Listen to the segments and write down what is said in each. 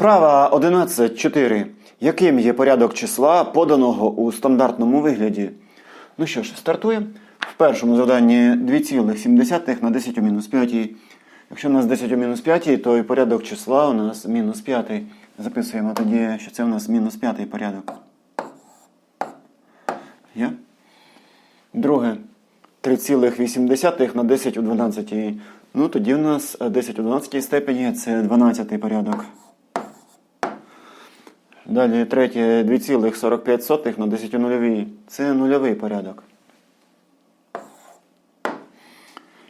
Вправа 11.4. Яким є порядок числа, поданого у стандартному вигляді? Ну що ж, стартуємо. В першому завданні 2,7 на 10 у мінус 5. Якщо у нас 10 у мінус 5, то і порядок числа у нас мінус 5. Записуємо тоді, що це у нас мінус 5 порядок. Є? Друге. 3,8 на 10 у 12. Ну, тоді у нас 10 у 12 степені це 12 порядок. Далі третє 2,45 на 10 у нульовій. Це нульовий порядок.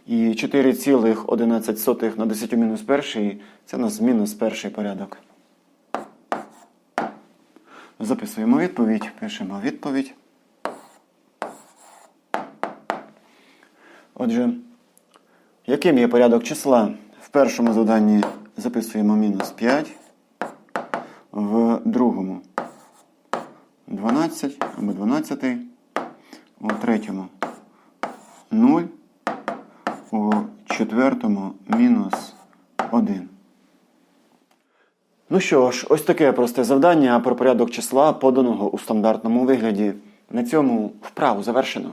І 4,11 на 10 мінус перший це у нас мінус перший порядок. Записуємо відповідь, пишемо відповідь. Отже, яким є порядок числа? В першому заданні записуємо мінус 5, в другому 12 або 12, у третьому 0, у четвертому мінус 1. Ну що ж, ось таке просте завдання про порядок числа, поданого у стандартному вигляді. На цьому вправу завершено.